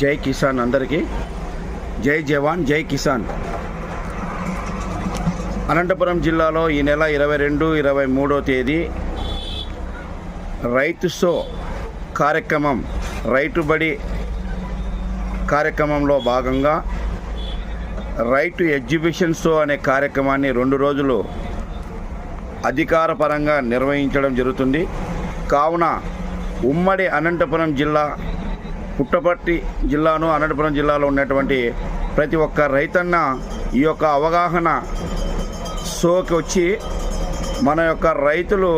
జై కిసాన్ అందరికీ. జై జవాన్ జై కిసాన్. అనంతపురం జిల్లాలో ఈ నెల ఇరవై రెండు ఇరవై మూడో తేదీ రైతు షో కార్యక్రమం రైతుబడి కార్యక్రమంలో భాగంగా రైతు ఎగ్జిబిషన్ షో అనే కార్యక్రమాన్ని రెండు రోజులు అధికారపరంగా నిర్వహించడం జరుగుతుంది. కావున ఉమ్మడి అనంతపురం జిల్లా పుట్టపర్తి జిల్లాను అనంతపురం జిల్లాలో ఉన్నటువంటి ప్రతి ఒక్క రైతన్న ఈ యొక్క అవగాహన షోకి వచ్చి మన యొక్క రైతులు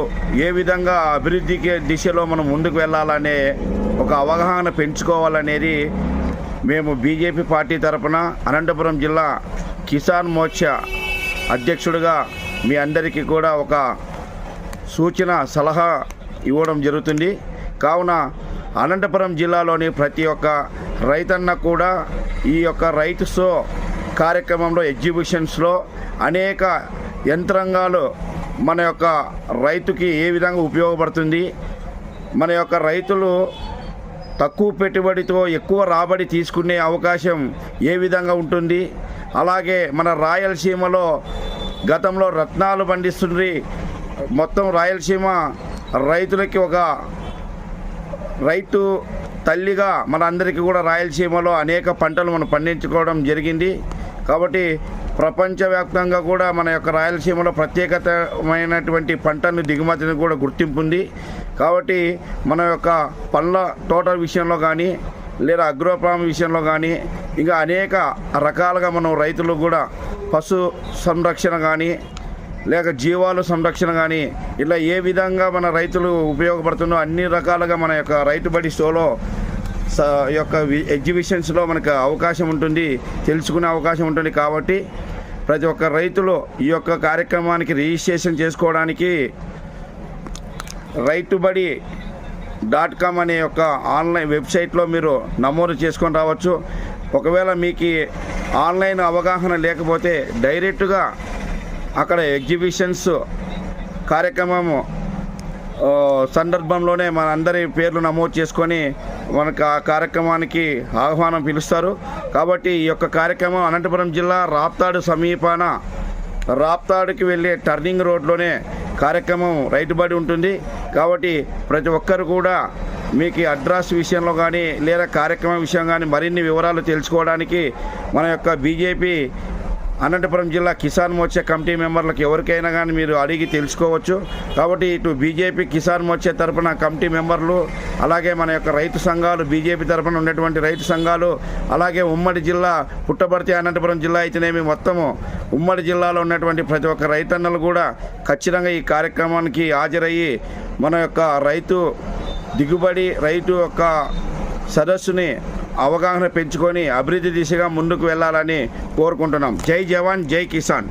ఏ విధంగా అభివృద్ధికి దిశలో మనం ముందుకు వెళ్ళాలనే ఒక అవగాహన పెంచుకోవాలనేది మేము బీజేపీ పార్టీ తరపున అనంతపురం జిల్లా కిసాన్ మోర్చా అధ్యక్షుడిగా మీ అందరికీ కూడా ఒక సూచన సలహా ఇవ్వడం జరుగుతుంది. కావున అనంతపురం జిల్లాలోని ప్రతి ఒక్క రైతన్న కూడా ఈ యొక్క రైతు షో కార్యక్రమంలో ఎగ్జిబిషన్స్లో అనేక యంత్రాంగాలు మన యొక్క రైతుకి ఏ విధంగా ఉపయోగపడుతుంది మన యొక్క రైతులు తక్కువ పెట్టుబడితో ఎక్కువ రాబడి తీసుకునే అవకాశం ఏ విధంగా ఉంటుంది అలాగే మన రాయలసీమలో గతంలో రత్నాలు పండిస్తుండ్రి మొత్తం రాయలసీమ రైతులకి ఒక రైతు తల్లిగా మన అందరికీ కూడా రాయలసీమలో అనేక పంటలు మనం పండించుకోవడం జరిగింది. కాబట్టి ప్రపంచవ్యాప్తంగా కూడా మన యొక్క రాయలసీమలో ప్రత్యేకతమైనటువంటి పంటను దిగుమతిని కూడా గుర్తింపు ఉంది. కాబట్టి మన యొక్క పండ్ల తోట విషయంలో కానీ లేదా అగ్రోఫామ్ విషయంలో కానీ ఇంకా అనేక రకాలుగా మనం రైతులు కూడా పశు సంరక్షణ కానీ లేక జీవాల సంరక్షణ కానీ ఇలా ఏ విధంగా మన రైతులు ఉపయోగపడుతుందో అన్ని రకాలుగా మన యొక్క రైతు బడి షోలో యొక్క ఎగ్జిబిషన్స్లో మనకు అవకాశం ఉంటుంది తెలుసుకునే అవకాశం ఉంటుంది కాబట్టి ప్రతి ఒక్క రైతులు ఈ యొక్క కార్యక్రమానికి రిజిస్ట్రేషన్ చేసుకోవడానికి రైతుబడి డాట్ కామ్ అనే యొక్క ఆన్లైన్ వెబ్సైట్లో మీరు నమోదు చేసుకొని రావచ్చు. ఒకవేళ మీకు ఆన్లైన్ అవగాహన లేకపోతే డైరెక్ట్గా అక్కడ ఎగ్జిబిషన్స్ కార్యక్రమము సందర్భంలోనే మన అందరి పేర్లు నమోదు చేసుకొని మనకు ఆ కార్యక్రమానికి ఆహ్వానం పిలుస్తారు. కాబట్టి ఈ యొక్క కార్యక్రమం అనంతపురం జిల్లా రాప్తాడు సమీపాన రాప్తాడుకి వెళ్ళే టర్నింగ్ రోడ్లోనే కార్యక్రమం రైతుబడి ఉంటుంది. కాబట్టి ప్రతి ఒక్కరు కూడా మీకు అడ్రస్ విషయంలో కానీ లేదా కార్యక్రమం విషయం కానీ మరిన్ని వివరాలు తెలుసుకోవడానికి మన యొక్క బీజేపీ అనంతపురం జిల్లా కిసాన్ మోర్చా కమిటీ మెంబర్లకు ఎవరికైనా కానీ మీరు అడిగి తెలుసుకోవచ్చు. కాబట్టి ఇటు బీజేపీ కిసాన్ మోర్చా తరపున కమిటీ మెంబర్లు అలాగే మన యొక్క రైతు సంఘాలు బీజేపీ తరపున ఉన్నటువంటి రైతు సంఘాలు అలాగే ఉమ్మడి జిల్లా పుట్టపర్తి అనంతపురం జిల్లా అయితేనేమి మొత్తము ఉమ్మడి జిల్లాలో ఉన్నటువంటి ప్రతి ఒక్క రైతన్నలు కూడా ఖచ్చితంగా ఈ కార్యక్రమానికి హాజరయ్యి మన యొక్క రైతు దిగుబడి రైతు యొక్క సదస్సుని అవగాహన పెంచుకొని అభివృద్ధి దిశగా ముందుకు వెళ్ళాలని కోరుకుంటున్నాం. జై జవాన్ జై కిసాన్.